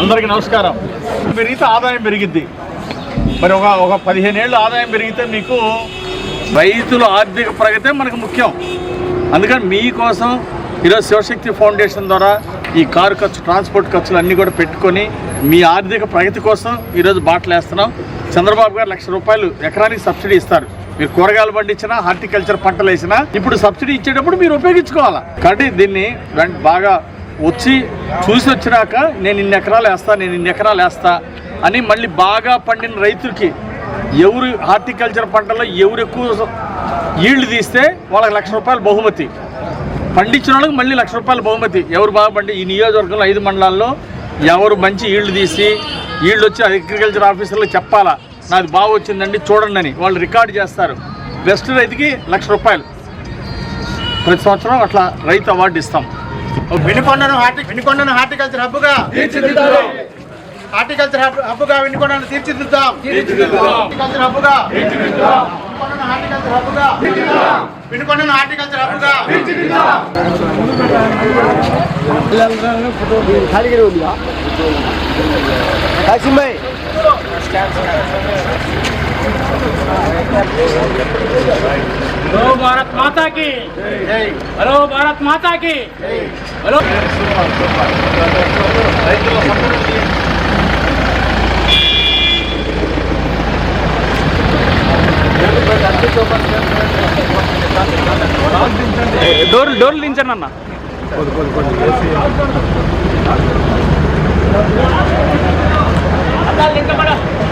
అందరికీ నమస్కారం. పెరిగితే ఆదాయం పెరిగిద్ది. మరి ఒక ఒక పదిహేను ఏళ్ళు ఆదాయం పెరిగితే మీకు రైతుల ఆర్థిక ప్రగతే మనకు ముఖ్యం. అందుకని మీకోసం ఈరోజు శివశక్తి ఫౌండేషన్ ద్వారా ఈ కారు ఖర్చు ట్రాన్స్పోర్ట్ ఖర్చులు అన్నీ కూడా పెట్టుకొని మీ ఆర్థిక ప్రగతి కోసం ఈరోజు బాటలు వేస్తున్నాం చంద్రబాబు గారు లక్ష రూపాయలు ఎకరానికి సబ్సిడీ ఇస్తారు. మీరు కూరగాయలు పండించినా హార్టికల్చర్ పంటలు వేసినా ఇప్పుడు సబ్సిడీ ఇచ్చేటప్పుడు మీరు ఉపయోగించుకోవాలా? కాబట్టి దీన్ని బాగా వచ్చి చూసి వచ్చినాక నేను ఇన్ని ఎకరాలు వేస్తా నేను ఇన్ని ఎకరాలు వేస్తా అని మళ్ళీ బాగా పండిన రైతులకి ఎవరు హార్టికల్చర్ పంటలో ఎవరు ఎక్కువ ఈల్డ్ తీస్తే వాళ్ళకి లక్ష రూపాయలు బహుమతి. పండించిన వాళ్ళకి మళ్ళీ లక్ష రూపాయలు బహుమతి. ఎవరు బాగా పండి ఈ నియోజకవర్గంలో ఐదు మండలాల్లో ఎవరు మంచి ఈల్డ్ తీసి ఈల్డ్ వచ్చి అగ్రికల్చర్ ఆఫీసర్లు చెప్పాలా? నాది బాగా వచ్చిందండి చూడండి అని వాళ్ళు రికార్డు చేస్తారు. బెస్ట్ రైతుకి లక్ష రూపాయలు. ప్రతి సంవత్సరం అట్లా రైతు అవార్డు ఇస్తాం. వినుకొండను హార్టి వినుకొండను హార్టికల్చర్ హబ్బుగా హార్టికల్చర్ హబ్ హబ్బుగా వినుకొండను తీర్చిదిద్దాం హార్టికల్చర్ హబ్బుగా వినుకొండను హార్టికల్చర్ హబ్బుగా వినుకొండను హార్టికల్చర్ హబ్బుగా हेलो भारत माता की हेलो भारत माता की हेलो రైతుల సపోర్ట్ చేయండి. డోర్ డోర్లు దించండి అన్న